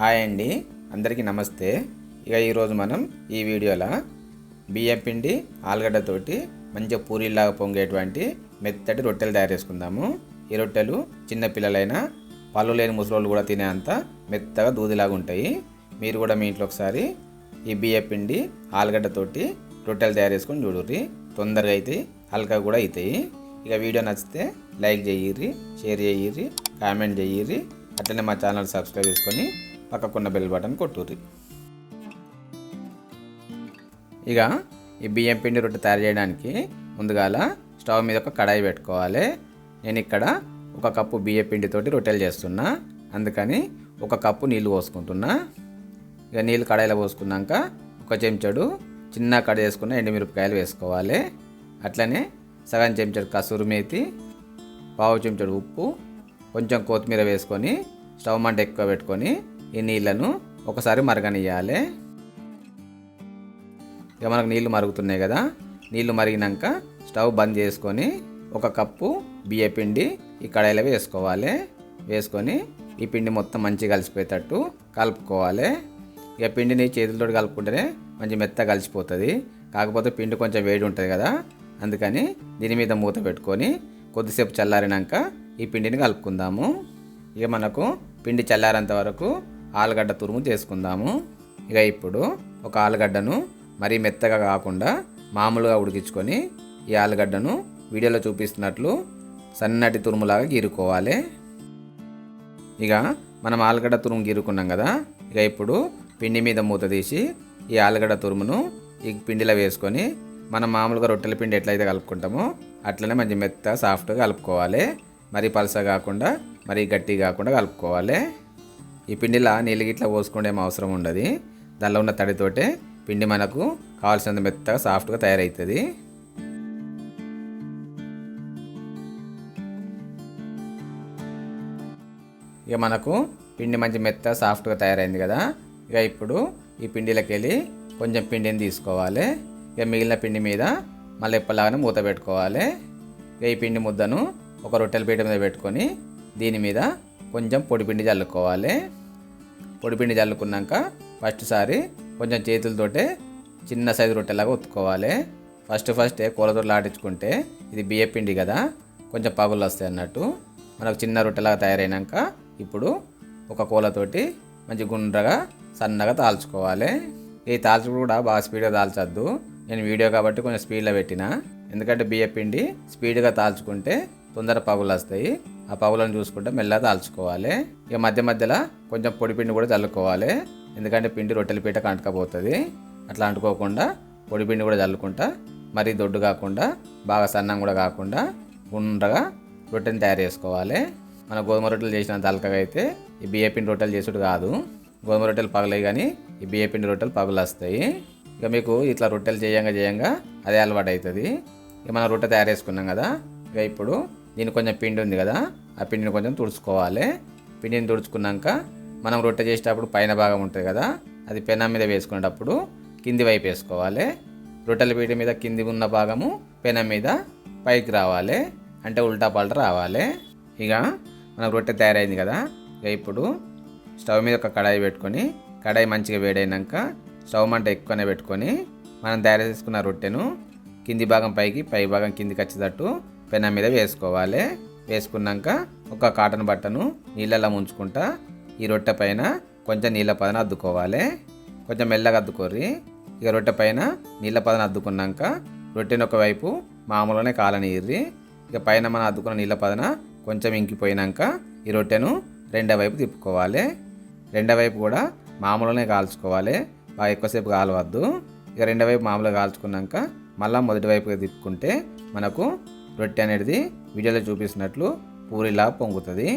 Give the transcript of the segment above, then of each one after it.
Hi అండి. అందరికీ నమస్తే. ఇక ఈరోజు మనం ఈ వీడియోలో బియ్యం పిండి ఆలుగడ్డతోటి మంచిగా పూరీలాగా పొంగేటువంటి మెత్తటి రొట్టెలు తయారు చేసుకుందాము. ఈ రొట్టెలు చిన్న పిల్లలైనా పళ్ళు లేని ముసలోళ్ళు కూడా తినేంత మెత్తగా దూదిలాగా ఉంటాయి. మీరు కూడా మీ ఇంట్లో ఒకసారి ఈ బియ్యం పిండి ఆలుగడ్డతోటి రొట్టెలు తయారు చేసుకొని చూడుర్రి. తొందరగా అవుతాయి హల్కా కూడా అవుతాయి ఇక వీడియో నచ్చితే లైక్ చేయిర్రి షేర్ చేయిర్రి కామెంట్ చేయిర్రి. అట్లనే మా ఛానల్ సబ్స్క్రైబ్ చేసుకొని పక్కకున్న బెల్ బటన్ కొట్టుర్రి. ఇక ఈ బియ్యం పిండి రొట్టె తయారు చేయడానికి ముందుగాల స్టవ్ మీద ఒక కడాయి పెట్టుకోవాలి. నేను ఇక్కడ ఒక కప్పు బియ్యం పిండితోటి రొట్టెలు చేస్తున్నా. అందుకని ఒక కప్పు నీళ్ళు పోసుకుంటున్నా. ఇక నీళ్ళు కడాయిలో పోసుకున్నాక ఒక చెంచాడు చిన్న కడ వేసుకున్న ఎండుమిరపకాయలు వేసుకోవాలి. అట్లనే సగం చెంచాడు కసూరు మేతి పావు చెంచాడు ఉప్పు కొంచెం కొత్తిమీర వేసుకొని స్టవ్ మంట ఎక్కువ పెట్టుకొని ఈ నీళ్ళను ఒకసారి మరగనియాలి ఇక మనకు నీళ్ళు మరుగుతున్నాయి కదా. నీళ్ళు మరిగినాక స్టవ్ బంద్ చేసుకొని ఒక కప్పు బియ్య పిండి ఈ కడాయిలో వేసుకోవాలి. వేసుకొని ఈ పిండి మొత్తం మంచిగా కలిసిపోయేటట్టు కలుపుకోవాలి. ఇక పిండిని చేతులతో కలుపుకుంటేనే మంచి మెత్త కలిసిపోతుంది. కాకపోతే పిండి కొంచెం వేడి ఉంటుంది కదా. అందుకని దీని మీద మూత పెట్టుకొని కొద్దిసేపు చల్లారినాక ఈ పిండిని కలుపుకుందాము. ఇక మనకు పిండి చల్లారేంత వరకు ఆలుగడ్డ తురుము చేసుకుందాము. ఇక ఇప్పుడు ఒక ఆలుగడ్డను మరీ మెత్తగా కాకుండా మామూలుగా ఉడికించుకొని ఈ ఆలుగడ్డను వీడియోలో చూపిస్తున్నట్లు సన్నటి తురుములాగా గీరుకోవాలి. ఇక మనం ఆలుగడ్డ తురుము గీరుకున్నాం కదా ఇక ఇప్పుడు పిండి మీద మూత తీసి ఈ ఆలుగడ్డ తురుమును ఈ పిండిలో వేసుకొని మనం మామూలుగా రొట్టెల పిండి ఎట్లయితే కలుపుకుంటామో అట్లనే మంచి మెత్త సాఫ్ట్గా కలుపుకోవాలి. మరీ పలస కాకుండా మరీ గట్టి కాకుండా కలుపుకోవాలి. ఈ పిండిలో నీళ్ళు గిట్లా పోసుకునే అవసరం ఉండదు. దానిలో ఉన్న తడితోటే పిండి మనకు కావాల్సినంత మెత్తగా సాఫ్ట్గా తయారవుతుంది ఇక మనకు పిండి మంచి మెత్త సాఫ్ట్గా తయారైంది కదా. ఇక ఇప్పుడు ఈ పిండిలోకి వెళ్ళి కొంచెం పిండిని తీసుకోవాలి. ఇక మిగిలిన పిండి మీద మళ్ళీ ఎప్పలాగానే మూత పెట్టుకోవాలి. ఇక ఈ పిండి ముద్దను ఒక రొట్టెల పీట మీద పెట్టుకొని దీని మీద కొంచెం పొడి పిండి చల్లుకోవాలి. పొడిపిండి చల్లుకున్నాక ఫస్ట్ సారి కొంచెం చేతులతోటే చిన్న సైజు రొట్టెలాగా ఉత్తుకోవాలి ఫస్ట్ ఫస్టే కూలతో లాటించుకుంటే ఇది బియ్య పిండి కదా కొంచెం పగులు వస్తాయి అన్నట్టు. మనకు చిన్న రొట్టెలాగా తయారైనాక ఇప్పుడు ఒక కూలతోటి మంచి గుండ్రగా సన్నగా తాల్చుకోవాలి. ఈ తాల్చుడు కూడా బాగా స్పీడ్గా తాల్చొద్దు. నేను వీడియో కాబట్టి కొంచెం స్పీడ్లో పెట్టిన. ఎందుకంటే బియ్య పిండి స్పీడ్గా తాల్చుకుంటే తొందర పగులు వస్తాయి. ఆ పగులను చూసుకుంటే మెల్లగా తాల్చుకోవాలి. ఇక మధ్య మధ్యలో కొంచెం పొడి పిండి కూడా చల్లుకోవాలి. ఎందుకంటే పిండి రొట్టెల పీట కంటకపోతుంది అట్లా అంటుకోకుండా పొడి పిండి కూడా చల్లుకుంటా మరీ దొడ్డు కాకుండా బాగా సన్నం కూడా కాకుండా గుండ్రగా రొట్టెని తయారు చేసుకోవాలి. మన గోధుమ రొట్టెలు చేసినంత అలకగా అయితే ఈ బియ్య పిండి రొట్టెలు చేసుడు కాదు. గోధుమ రొట్టెలు పగలే కానీ ఈ బియ్య పిండి రొట్టెలు పగులు వస్తాయి ఇక మీకు ఇట్లా రొట్టెలు చేయంగా చేయంగా అదే అలవాటు అవుతుంది ఇక మనం రొట్టె తయారు చేసుకున్నాం కదా ఇక ఇప్పుడు దీనికి కొంచెం పిండి ఉంది కదా ఆ పిండిని కొంచెం తుడుచుకోవాలి. పిండిని తుడుచుకున్నాక మనం రొట్టె చేసేటప్పుడు పైన భాగం ఉంటుంది కదా అది పెనం మీద వేసుకునేటప్పుడు కింది వైపు వేసుకోవాలి. రొట్టెల పీట మీద కింది ఉన్న భాగము పెనం మీద పైకి రావాలి. అంటే ఉల్టా పల్ట రావాలి. ఇక మనకు రొట్టె తయారైంది కదా ఇక ఇప్పుడు స్టవ్ మీద ఒక కడాయి పెట్టుకొని కడాయి మంచిగా వేడైనాక స్టవ్ మంట ఎక్కువనే పెట్టుకొని మనం తయారు చేసుకున్న రొట్టెను కింది భాగం పైకి పై భాగం కిందికి వచ్చేటట్టు పెనం మీద వేసుకోవాలి. వేసుకున్నాక ఒక కాటన్ బట్టను నీళ్ళలో ముంచుకుంటా ఈ రొట్టె పైన కొంచెం నీళ్ళ పదన అద్దుకోవాలి. కొంచెం మెల్లగా అద్దుకోర్రి. ఇక రొట్టె పైన నీళ్ళ పదన అద్దుకున్నాక రొట్టెని ఒకవైపు మామూలుగానే కాలనీర్రి ఇక పైన మనం అద్దుకున్న నీళ్ళ పదన కొంచెం ఇంకిపోయినాక ఈ రొట్టెను రెండో వైపు తిప్పుకోవాలి. రెండో వైపు కూడా మామూలుగానే కాల్చుకోవాలి. బాగా ఎక్కువసేపు కాలవద్దు. ఇక రెండో వైపు మామూలుగా కాల్చుకున్నాక మళ్ళీ మొదటి వైపుగా తిప్పుకుంటే మనకు రొట్టె అనేది వీడియోలో చూపిస్తున్నట్లు పూరిలా పొంగుతుంది.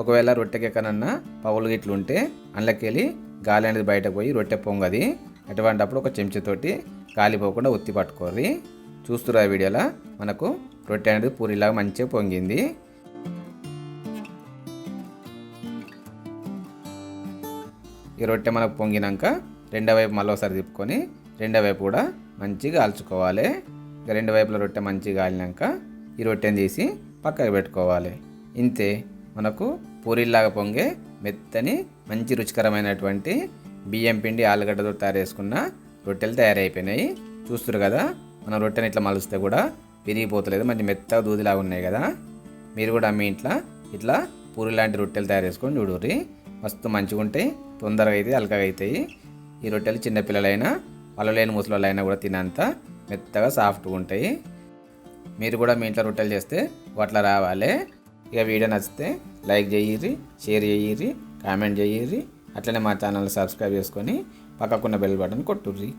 ఒకవేళ రొట్టెకి ఎక్కడన్నా పవులు గిట్లు ఉంటే అందులోకెళ్ళి గాలి అనేది బయటకు పోయి రొట్టె పొంగది. అటువంటప్పుడు ఒక చెంచాతోటి కాలిపోకుండా ఉత్తి పట్టుకోర్రి. చూస్తురా వీడియోలో మనకు రొట్టె అనేది పూరిలాగా మంచిగా పొంగింది. ఈ రొట్టె మనకు పొంగినాక రెండో వైపు మళ్ళీ ఒకసారి తిప్పుకొని రెండో వైపు కూడా మంచిగా కాల్చుకోవాలి. ఇక రెండు వైపుల రొట్టె మంచిగా కాలినాక ఈ రొట్టెని తీసి పక్కకు పెట్టుకోవాలి. ఇంతే మనకు పూరీలాగా పొంగే మెత్తని మంచి రుచికరమైనటువంటి బియ్యం పిండి ఆలుగడ్డతో తయారు చేసుకున్న రొట్టెలు తయారైపోయినాయి. చూస్తారు కదా మనం రొట్టెని ఇట్లా మలుస్తే కూడా విరిగిపోతలేదు. మంచి మెత్తగా దూదిలాగా ఉన్నాయి కదా. మీరు కూడా మీ ఇంట్లో ఇట్లా పూరి లాంటి రొట్టెలు తయారు చేసుకొని చూడుర్రి. మస్తు మంచిగా ఉంటాయి తొందరగా అయితే అలకగా అవుతాయి ఈ రొట్టెలు చిన్నపిల్లలైనా వాళ్ళు లేని ముసలోళ్ళైనా కూడా తినంత మెత్తగా సాఫ్ట్గా ఉంటాయి మీరు కూడా మీ ఇంట్లో రొట్టెలు చేస్తే అట్లా రావాలి. ఇక వీడియో నచ్చితే లైక్ చేయిర్రి షేర్ చేయిర్రి కామెంట్ చేయిర్రి. అట్లనే మా ఛానల్ సబ్స్క్రైబ్ చేసుకొని పక్కకున్న బెల్ బటన్ కొట్టుర్రి.